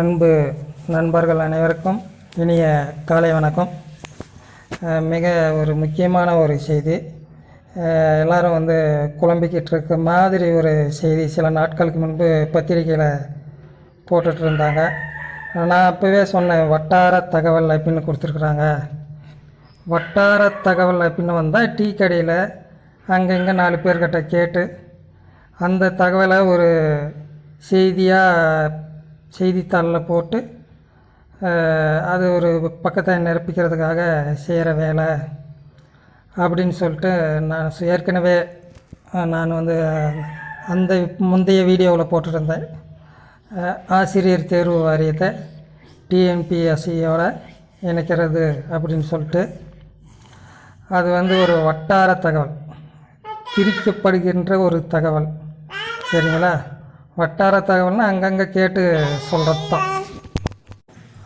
அன்பு நண்பர்கள் அனைவருக்கும் இனிய காலை வணக்கம். மிக ஒரு முக்கியமான ஒரு செய்தி. எல்லோரும் எல்லாரும் வந்து குழம்பிக்கிட்டு இருக்க மாதிரி ஒரு செய்தி சில நாட்களுக்கு முன்பு பத்திரிக்கையில் போட்டுட்டு இருந்தாங்க நான் அப்போவே சொன்னேன் வட்டார தகவல் அப்படின்னு கொடுத்துருக்குறாங்க. வட்டார தகவல் அப்படின்னு வந்தால் டீ கடையில் அங்கங்கே நாலு பேர்கிட்ட கேட்டு அந்த தகவலை ஒரு செய்தியாக செய்தித்தாளில் போட்டு அது ஒரு பக்கத்தை நிரப்பிக்கிறதுக்காக செய்கிற வேலை அப்படின்னு சொல்லிட்டு நான் ஏற்கனவே நான் வந்து அந்த முந்தைய வீடியோவில் போட்டிருந்தேன். ஆசிரியர் தேர்வு வாரியத்தை டிஎன்பிஎஸ்சியோட இணைக்கிறது அப்படின்னு சொல்லிட்டு அது வந்து ஒரு வட்டார தகவல் பிரிக்கப்படுகின்ற ஒரு தகவல். சரிங்களா? வட்டார தகவல்னால் அங்கங்கே கேட்டு சொல்கிறது தான்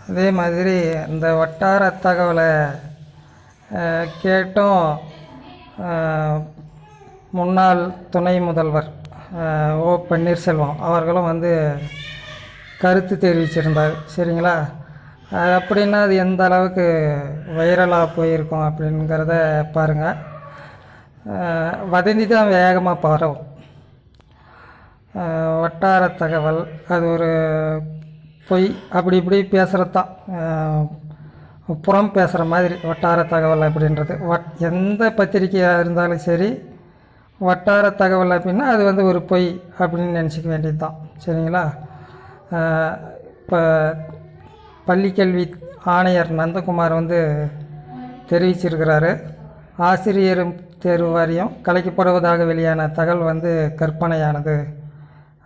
அதே மாதிரி இந்த வட்டார தகவலை கேட்டும் முன்னாள் துணை முதல்வர் ஓ பன்னீர்செல்வம் அவர்களும் வந்து கருத்து தெரிவிச்சிருந்தார். சரிங்களா? அது அப்படின்னா அது எந்த அளவுக்கு வைரலாக போயிருக்கும் அப்படிங்கிறத பாருங்கள் வதந்தி தான் வேகமாக பரவும். வட்டார தகவல் அது ஒரு பொய் அப்படி இப்படி பேசுகிறது தான். புறம் பேசுகிற மாதிரி வட்டார தகவல் அப்படின்றது. வட் எந்த பத்திரிக்கையாக இருந்தாலும் சரி வட்டார தகவல் அப்படின்னா அது வந்து ஒரு பொய் அப்படின்னு நினச்சிக்க வேண்டியது தான். சரிங்களா? இப்போ பள்ளிக்கல்வி ஆணையர் நந்தகுமார் வந்து தெரிவிச்சிருக்கிறாரு. ஆசிரியர் தேர்வு வாரியம் கலைக்கப்படுவதாக வெளியான தகவல் வந்து கற்பனையானது.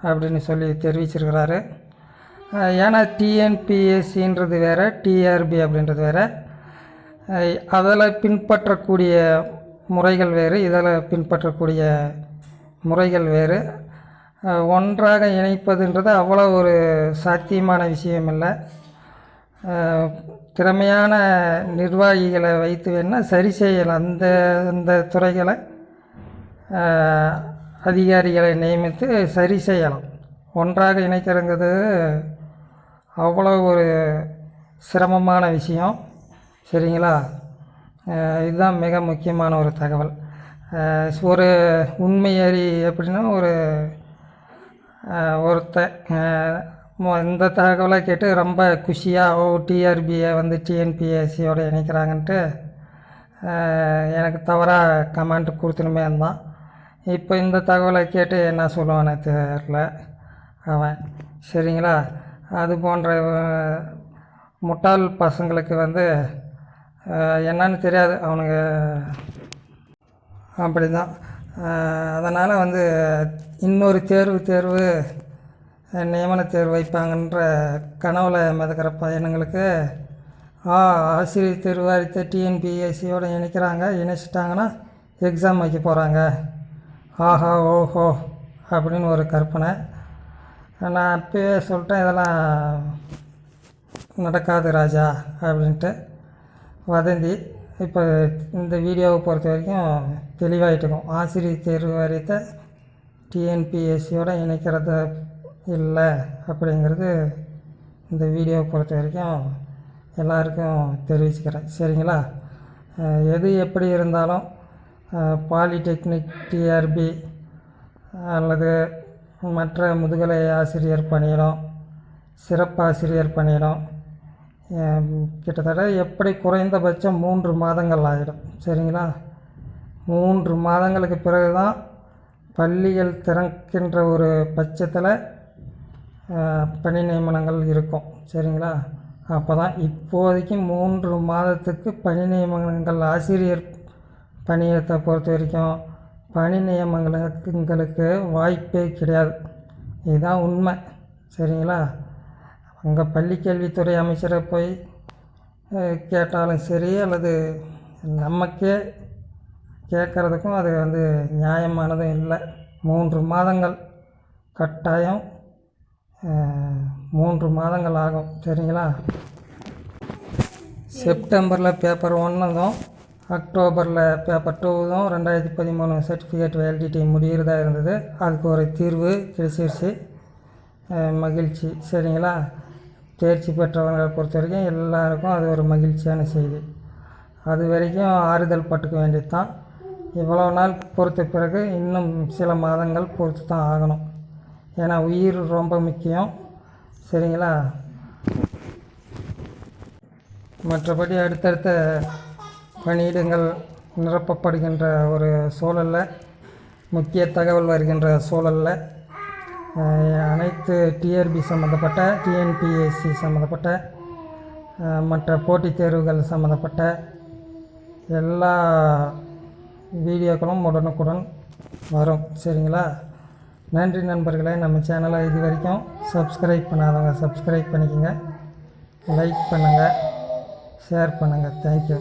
அப்படின்னு சொல்லி தெரிவிச்சிருக்கிறாரு. ஏன்னா டிஎன்பிஎஸ்சின்றது வேறு டிஆர்பி அப்படின்றது வேறு. அதில் பின்பற்றக்கூடிய முறைகள் வேறு இதில் பின்பற்றக்கூடிய முறைகள் வேறு. ஒன்றாக இணைப்பதுன்றது அவ்வளோ ஒரு சாத்தியமான விஷயம் இல்லை திறமையான நிர்வாகிகளை வைத்து வேணால் சரி செய்யலாம். அந்த அந்த துறைகளை அதிகாரிகளை நியமித்து சரி செய்யலாம் ஒன்றாக இணைக்கிறங்கிறது அவ்வளோ ஒரு சிரமமான விஷயம். சரிங்களா? இதுதான் மிக முக்கியமான ஒரு தகவல். ஒரு உண்மையறி எப்படின்னா ஒரு ஒருத்த ஒருத்தன் இந்த தகவலை கேட்டு ரொம்ப குஷியாக ஓ டிஆர்பியை வந்து டிஎன்பிஎஸ்சியோடு இணைக்கிறாங்கன்ட்டு எனக்கு தவறாக கமெண்ட் கொடுத்துனுமே இருந்தான் இப்போ இந்த தகவலை கேட்டு என்ன சொல்லுவானே தெரில அவன் சரிங்களா? அது போன்ற முட்டாள் பசங்களுக்கு வந்து என்னன்னு தெரியாது. அவனுங்க அப்படி தான் அதனால் வந்து இன்னொரு தேர்வு தேர்வு நியமன தேர்வு வைப்பாங்கன்ற கனவுல மிதக்கிற பையனுங்களுக்கு ஆ ஆசிரியர் தேர்வு வாரியத்தை டிஎன்பிஎஸ்சியோட இணைக்கிறாங்க. இணைச்சிட்டாங்கன்னா எக்ஸாம் வைக்க போகிறாங்க ஆஹா ஓஹோ அப்படின்னு ஒரு கற்பனை. நான் அப்பயே சொல்லிட்டேன் இதெல்லாம் நடக்காது ராஜா அப்படின்ட்டு வதந்தி. இப்போ இந்த வீடியோவை பொறுத்த வரைக்கும் தெளிவாயிட்டுக்கும் ஆசிரியர் தேர்வு வாரியத்தை டிஎன்பிஎஸ்சியோட இணைக்கிறது இல்லை அப்படிங்கிறது இந்த வீடியோவை பொறுத்த வரைக்கும் எல்லாருக்கும் தெரிவிச்சுக்கிறேன். சரிங்களா? எது எப்படி இருந்தாலும் பாலிடெக்னிக் டிஆர்பி அல்லது மற்ற முதுகலை ஆசிரியர் பணியிடம் சிறப்பாசிரியர் பணியிடம் கிட்டத்தட்ட எப்படி குறைந்தபட்சம் மூன்று மாதங்கள் ஆகிடும் சரிங்களா? மூன்று மாதங்களுக்கு பிறகு தான் பள்ளிகள் திறக்கின்ற ஒரு பட்சத்தில் பணி நியமனங்கள் இருக்கும். சரிங்களா? அப்போ தான் இப்போதைக்கு மூன்று மாதத்துக்கு பணி நியமனங்கள் ஆசிரியர் பணியிடத்தை பொறுத்த வரைக்கும் பணி நியமனங்களுக்கு வாய்ப்பே கிடையாது. இதுதான் உண்மை. சரிங்களா? அங்கே பள்ளிக்கல்வித்துறை அமைச்சரை போய் கேட்டாலும் சரி அல்லது நமக்கே கேட்குறதுக்கும் அது வந்து நியாயமானதும் இல்லை. மூன்று மாதங்கள் கட்டாயம் மூன்று மாதங்கள் ஆகும். சரிங்களா? செப்டம்பரில் பேப்பர் ஒன்றதும் அக்டோபரில் பேப்பர் டூவும் ரெண்டாயிரத்தி பதிமூணு சர்டிஃபிகேட் வேலிடிட்டி முடிகிறதா இருந்தது. அதுக்கு ஒரு தீர்வு கிடைச்சிருச்சு. மகிழ்ச்சி. சரிங்களா? தேர்ச்சி பெற்றவங்களை பொறுத்த வரைக்கும் எல்லாருக்கும் அது ஒரு மகிழ்ச்சியான செய்தி. அது வரைக்கும் ஆறுதல் பட்டுக்க வேண்டியது தான் இவ்வளோ நாள் பொறுத்த பிறகு இன்னும் சில மாதங்கள் பொறுத்து தான் ஆகணும். ஏன்னா உயிர் ரொம்ப முக்கியம். சரிங்களா? மற்றபடி அடுத்தடுத்த பணியிடங்கள் நிரப்பப்படுகின்ற ஒரு சூழலில் முக்கிய தகவல் வருகின்ற சூழலில் அனைத்து டிஆர்பி சம்மந்தப்பட்ட டிஎன்பிஎஸ்சி சம்மந்தப்பட்ட மற்ற போட்டித் தேர்வுகள் சம்மந்தப்பட்ட எல்லா வீடியோக்களும் உடனுக்குடன் வரும். சரிங்களா? நன்றி நண்பர்களே. நம்ம சேனலை இது வரைக்கும் சப்ஸ்கிரைப் பண்ணாதவங்க சப்ஸ்கிரைப் பண்ணிக்கோங்க. லைக் பண்ணுங்கள் ஷேர் பண்ணுங்கள் தேங்க்யூ.